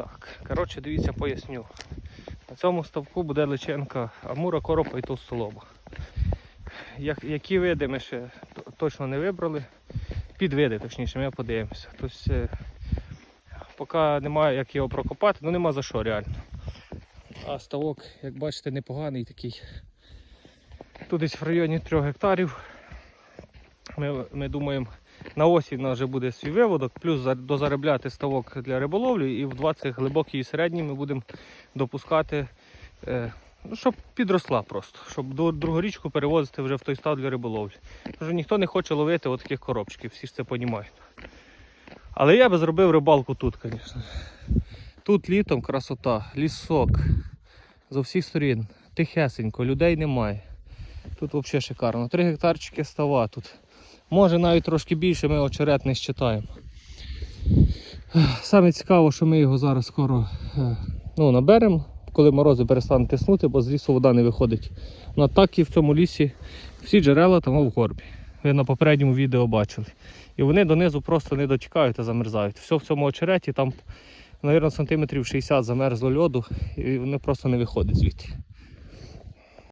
Так, коротше, дивіться, поясню. На цьому ставку буде личинка амура, коропа і толстолоба. Як, які види ми ще точно не вибрали. Підвиди, точніше, ми подивимося. Тобто, е, поки немає як його прокопати, ну нема за що реально. А ставок, як бачите, непоганий такий. Тут десь в районі 3 гектарів. Ми, ми думаємо, на осінь нас вже буде свій виводок, плюс дозаробляти ставок для риболовлі, і в 20 глибокий і середній ми будемо допускати, е, ну, щоб підросла просто, щоб до другу річку перевозити вже в той став для риболовлі. Що ніхто не хоче ловити от таких коробчиків, всі ж це розуміють. Але я би зробив рибалку тут, звісно. Тут літом красота, лісок. З усіх сторін. Тихесенько, людей немає. Тут взагалі шикарно. Три гектарчики става тут. Може навіть трошки більше, ми очерет не щитаємо. Саме цікаво, що ми його зараз скоро е, ну, наберемо, коли морози перестануть тиснути, бо з лісу вода не виходить. Ну, так і в цьому лісі всі джерела там в горбі. Ви на попередньому відео бачили. І вони донизу просто не дотікають а замерзають. Все в цьому очереті там, мабуть, сантиметрів 60 замерзло льоду, і вони просто не виходять звідти.